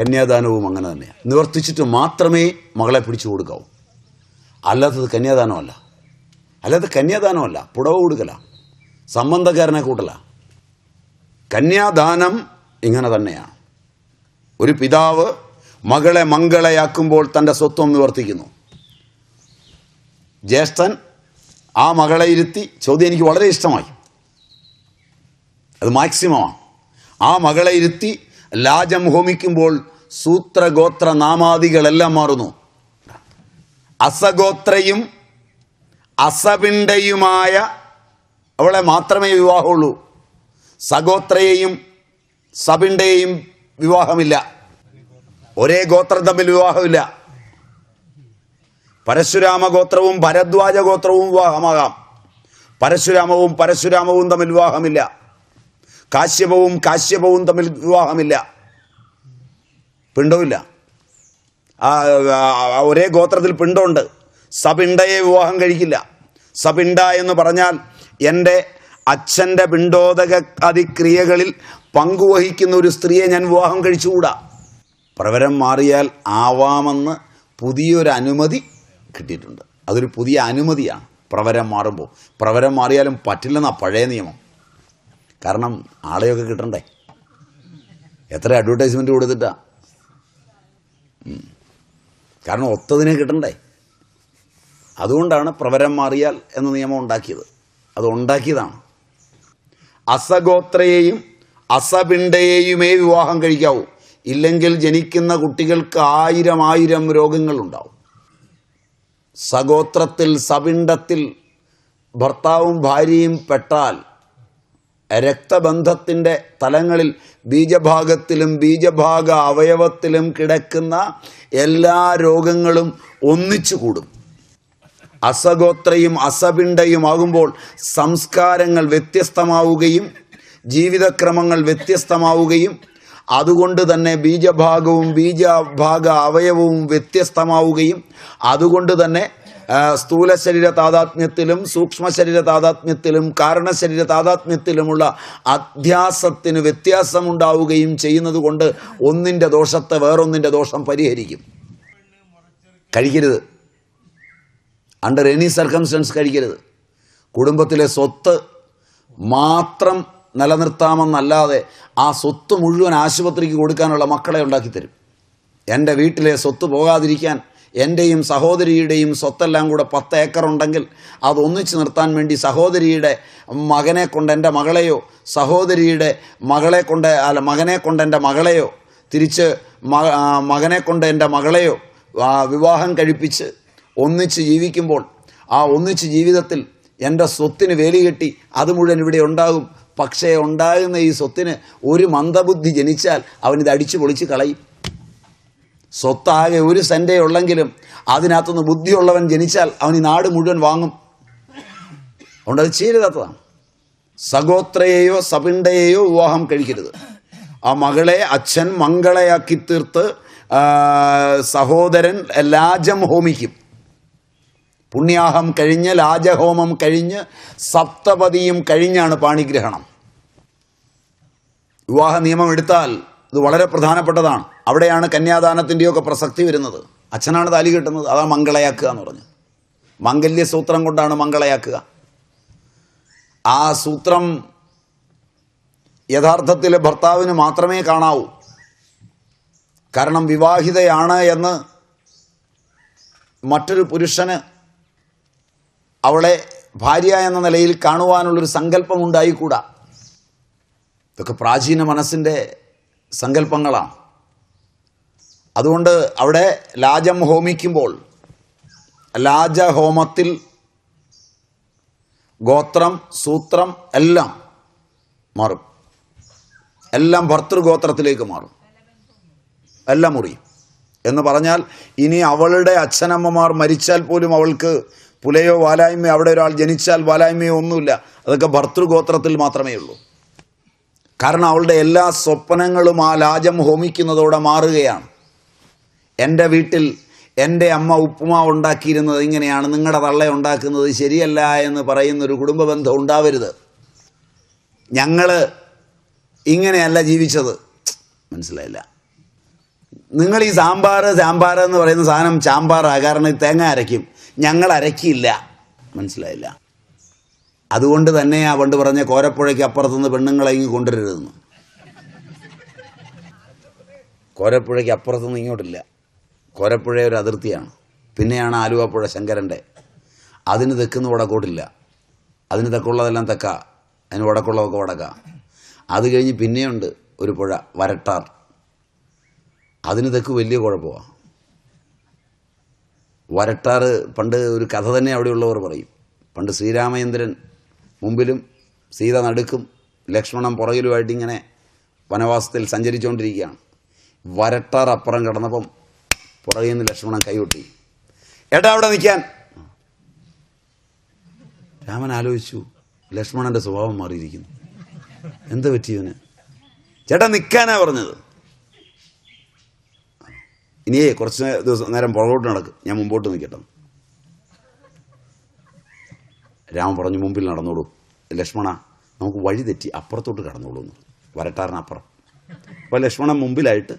കന്യാദാനവും അങ്ങനെ തന്നെയാണ് നിവർത്തിച്ചിട്ട് മാത്രമേ മകളെ പിടിച്ചു കൊടുക്കാവൂ. അല്ലാത്തത് കന്യാദാനമല്ല. അല്ലാതെ കന്യാദാനമല്ല പുടവ കൊടുക്കല. സംബന്ധക്കാരനെ കൂട്ടല. കന്യാദാനം ഇങ്ങനെ തന്നെയാണ് ഒരു പിതാവ് മകളെ മംഗളയാക്കുമ്പോൾ തന്റെ സ്വത്വം നിവർത്തിക്കുന്നു. ജ്യേഷ്ഠൻ ആ മകളെ ഇരുത്തി ചോദ്യം എനിക്ക് വളരെ ഇഷ്ടമായി. അത് മാക്സിമമാണ്. ആ മകളെ ഇരുത്തി ലാജം ഹോമിക്കുമ്പോൾ സൂത്രഗോത്ര നാമാദികളെല്ലാം മാറുന്നു. അസഗോത്രയും അസപിണ്ടയുമായ അവളെ മാത്രമേ വിവാഹമുള്ളൂ. സഗോത്രയെയും സപിണ്ടയെയും വിവാഹമില്ല. ഒരേ ഗോത്രം തമ്മിൽ വിവാഹമില്ല. പരശുരാമ ഗോത്രവും ഭരദ്വാജ ഗോത്രവും വിവാഹമാകാം. പരശുരാമവും പരശുരാമവും തമ്മിൽ വിവാഹമില്ല. കാശ്യപവും കാശ്യപവും തമ്മിൽ വിവാഹമില്ല. പിണ്ടവുമില്ല ഒരേ ഗോത്രത്തിൽ പിണ്ടമുണ്ട് സപിണ്ടയെ വിവാഹം കഴിക്കില്ല. സപിണ്ട എന്ന് പറഞ്ഞാൽ എന്റെ അച്ഛന്റെ പിണ്ടോദക അതിക്രിയകളിൽ പങ്കുവഹിക്കുന്ന ഒരു സ്ത്രീയെ ഞാൻ വിവാഹം കഴിച്ചുകൂടാ. പ്രവരം മാറിയാൽ ആവാമെന്ന് പുതിയൊരു അനുമതി കിട്ടിയിട്ടുണ്ട്. അതൊരു പുതിയ അനുമതിയാണ്. പ്രവരം മാറുമ്പോൾ. പ്രവരം മാറിയാലും പറ്റില്ലെന്നാണ് പഴയ നിയമം. കാരണം ആളെയൊക്കെ കിട്ടണ്ടേ? എത്ര അഡ്വർടൈസ്മെന്റ് കൊടുത്തിട്ടാ. കാരണം ഒത്തതിനെ കിട്ടണ്ടേ? അതുകൊണ്ടാണ് പ്രവരം മാറിയാൽ എന്ന നിയമം ഉണ്ടാക്കിയത്. അത് ഉണ്ടാക്കിയതാണ്. അസഗോത്രയെയും അസപിണ്ടയെയുമേ വിവാഹം കഴിക്കാവൂ. ഇല്ലെങ്കിൽ ജനിക്കുന്ന കുട്ടികൾക്ക് ആയിരം ആയിരം രോഗങ്ങളുണ്ടാവും. സഗോത്രത്തിൽ സപിണ്ടത്തിൽ ഭർത്താവും ഭാര്യയും പെട്ടാൽ രക്തബന്ധത്തിന്റെ തലങ്ങളിൽ ബീജഭാഗത്തിലും ബീജഭാഗ അവയവത്തിലും കിടക്കുന്ന എല്ലാ രോഗങ്ങളും ഒന്നിച്ചു കൂടും. അസഗോത്രയും അസപിണ്ടയും ആകുമ്പോൾ സംസ്കാരങ്ങൾ വ്യത്യസ്തമാവുകയും ജീവിതക്രമങ്ങൾ വ്യത്യസ്തമാവുകയും അതുകൊണ്ട് തന്നെ ബീജഭാഗവും ബീജഭാഗ അവയവവും വ്യത്യസ്തമാവുകയും അതുകൊണ്ട് തന്നെ സ്ഥൂല ശരീര താതാത്മ്യത്തിലും സൂക്ഷ്മ ശരീര താതാത്മ്യത്തിലും കാരണശരീര താതാത്മ്യത്തിലുമുള്ള അധ്യാസത്തിന് വ്യത്യാസമുണ്ടാവുകയും ചെയ്യുന്നത് കൊണ്ട് ഒന്നിന്റെ ദോഷത്തെ വേറൊന്നിന്റെ ദോഷം പരിഹരിക്കും. കഴിക്കരുത്. അണ്ടർ എനി സർക്കംസ്റ്റൻസ് കഴിക്കരുത്. കുടുംബത്തിലെ സ്വത്ത് മാത്രം നിലനിർത്താമെന്നല്ലാതെ ആ സ്വത്ത് മുഴുവൻ ആശുപത്രിക്ക് കൊടുക്കാനുള്ള മക്കളെ ഉണ്ടാക്കിത്തരും. എന്റെ വീട്ടിലെ സ്വത്ത് പോകാതിരിക്കാൻ എന്റെയും സഹോദരിയുടെയും സ്വത്തെല്ലാം കൂടെ പത്ത് ഏക്കർ ഉണ്ടെങ്കിൽ അത് ഒന്നിച്ചു നിർത്താൻ വേണ്ടി സഹോദരിയുടെ മകനെ കൊണ്ട് എന്റെ മകളെയോ സഹോദരിയുടെ മകളെ കൊണ്ട് അല്ല മകനെ കൊണ്ട് എന്റെ മകളെയോ തിരിച്ച് മക മകനെ കൊണ്ട് എന്റെ മകളെയോ വിവാഹം കഴിപ്പിച്ച് ഒന്നിച്ച് ജീവിക്കുമ്പോൾ ആ ഒന്നിച്ച് ജീവിതത്തിൽ എന്റെ സ്വത്തിന് വേലി കെട്ടി അത് മുഴുവൻ ഇവിടെ ഉണ്ടാകും. പക്ഷേ ഉണ്ടാകുന്ന ഈ സ്വത്തിന് ഒരു മന്ദബുദ്ധി ജനിച്ചാൽ അവനിത് അടിച്ചു പൊളിച്ച് കളയും. സ്വത്താകെ ഒരു സെന്റേ ഉള്ളെങ്കിലും അതിനകത്തുനിന്ന് ബുദ്ധിയുള്ളവൻ ജനിച്ചാൽ അവൻ ഈ നാട് മുഴുവൻ വാങ്ങും. അതുകൊണ്ട് അത് ചെയ്യരുതാത്തതാണ്. സഗോത്രയെയോ സപിണ്ടയെയോ വിവാഹം കഴിക്കരുത്. ആ മകളെ അച്ഛൻ മംഗളയാക്കി തീർത്ത് സഹോദരൻ ലാജം ഹോമിക്കും. പുണ്യാഹം കഴിഞ്ഞ് ലാജഹോമം കഴിഞ്ഞ് സപ്തപതിയും കഴിഞ്ഞാണ് പാണിഗ്രഹണം. വിവാഹ നിയമം എടുത്താൽ ഇത് വളരെ പ്രധാനപ്പെട്ടതാണ്. അവിടെയാണ് കന്യാദാനത്തിന്റെയൊക്കെ പ്രസക്തി വരുന്നത്. അച്ഛനാണ് താലി കിട്ടുന്നത്. അതാ മംഗളയാക്കുക എന്ന് പറഞ്ഞു. മംഗല്യ സൂത്രം കൊണ്ടാണ് മംഗളയാക്കുക. ആ സൂത്രം യഥാർത്ഥത്തിൽ ഭർത്താവിന് മാത്രമേ കാണാവൂ. കാരണം വിവാഹിതയാണ് എന്ന് മറ്റൊരു പുരുഷന് അവളെ ഭാര്യ എന്ന നിലയിൽ കാണുവാനുള്ളൊരു സങ്കല്പം ഉണ്ടായിക്കൂടാ. ഇതൊക്കെ പ്രാചീന മനസ്സിന്റെ സങ്കല്പങ്ങളാണ്. അതുകൊണ്ട് അവിടെ ലാജം ഹോമിക്കുമ്പോൾ ലാജഹോമത്തിൽ ഗോത്രം സൂത്രം എല്ലാം മാറും. എല്ലാം ഭർത്തൃഗോത്രത്തിലേക്ക് മാറും. എല്ലാം മുറിയും. എന്ന് പറഞ്ഞാൽ ഇനി അവളുടെ അച്ഛനമ്മമാർ മരിച്ചാൽ പോലും അവൾക്ക് പുലയോ വാലായ്മയോ അവിടെ ഒരാൾ ജനിച്ചാൽ വാലായ്മയോ ഒന്നുമില്ല. അതൊക്കെ ഭർത്തൃഗോത്രത്തിൽ മാത്രമേ ഉള്ളൂ. കാരണം അവളുടെ എല്ലാ സ്വപ്നങ്ങളും ആ ലാജം ഹോമിക്കുന്നതോടെ മാറുകയാണ്. എന്റെ വീട്ടിൽ എന്റെ അമ്മ ഉപ്പുമാവ് ഉണ്ടാക്കിയിരുന്നത് ഇങ്ങനെയാണ്. നിങ്ങളുടെ തള്ള ഉണ്ടാക്കുന്നത് ശരിയല്ല എന്ന് പറയുന്നൊരു കുടുംബ ബന്ധം ഉണ്ടാവരുത്. ഞങ്ങൾ ഇങ്ങനെയല്ല ജീവിച്ചത്. മനസ്സിലായില്ല. നിങ്ങൾ ഈ സാമ്പാർ സാമ്പാർ എന്ന് പറയുന്ന സാധനം ചാമ്പാറാ. കാരണം തേങ്ങ അരയ്ക്കും. ഞങ്ങൾ അരയ്ക്കില്ല. മനസ്സിലായില്ല. അതുകൊണ്ട് തന്നെയാ പണ്ട് പറഞ്ഞ കോരപ്പുഴയ്ക്ക് അപ്പുറത്തുനിന്ന് പെണ്ണുങ്ങളെ ഇങ്ങ് കൊണ്ടുവരരുതെന്ന്. കോരപ്പുഴയ്ക്ക് അപ്പുറത്തുനിന്ന് ഇങ്ങോട്ടില്ല. കോരപ്പുഴ ഒരു അതിർത്തിയാണ്. പിന്നെയാണ് ആലുവപ്പുഴ ശങ്കരന്റെ അതിന് തെക്കുന്ന വടക്കോട്ടില്ല. അതിന് തെക്കുള്ളതെല്ലാം തെക്ക. അതിന് വടക്കുള്ളതൊക്കെ വടക്ക. അത് കഴിഞ്ഞ് പിന്നെയുണ്ട് ഒരു പുഴ വരട്ടാർ. അതിന് തെക്ക് വലിയ കുഴപ്പമാണ് വരട്ടാർ പണ്ട് ഒരു കഥ തന്നെ അവിടെയുള്ളവർ പറയും. പണ്ട് ശ്രീരാമചന്ദ്രൻ മുമ്പിലും സീത നടുക്കും ലക്ഷ്മണൻ പുറകിലുമായിട്ട് ഇങ്ങനെ വനവാസത്തിൽ സഞ്ചരിച്ചുകൊണ്ടിരിക്കുകയാണ്. വരട്ടാർ അപ്പുറം കിടന്നപ്പം പുറകിൽ നിന്ന് ലക്ഷ്മണൻ കൈകൊട്ടി ഏട്ടാ അവിടെ നിൽക്കാൻ. രാമൻ ആലോചിച്ചു ലക്ഷ്മണന്റെ സ്വഭാവം മാറിയിരിക്കുന്നു. എന്ത് പറ്റിയവന് ചേട്ടാ നിൽക്കാനാ പറഞ്ഞത്. ഇനിയേ കുറച്ച് ദിവസം നേരം പുറകോട്ട് നടക്കും. ഞാൻ മുമ്പോട്ട് നിൽക്കട്ടെ. രാമൻ പറഞ്ഞു മുമ്പിൽ നടന്നോളൂ. ലക്ഷ്മണ നമുക്ക് വഴി തെറ്റി അപ്പുറത്തോട്ട് കടന്നോളൂ എന്ന്. വരട്ടാറിനപ്പുറം. അപ്പോൾ ലക്ഷ്മണൻ മുമ്പിലായിട്ട്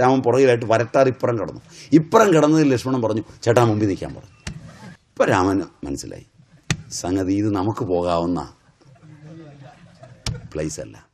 രാമൻ പുറകിലായിട്ട് വരട്ടാർ ഇപ്പുറം കടന്നു. ഇപ്പുറം കിടന്നതിൽ ലക്ഷ്മണൻ പറഞ്ഞു ചേട്ടാ മുമ്പിൽ നിൽക്കാൻ പറഞ്ഞു ഇപ്പം രാമന് മനസ്സിലായി. സംഗതി ഇത് നമുക്ക് പോകാവുന്ന പ്ലേസ് അല്ല.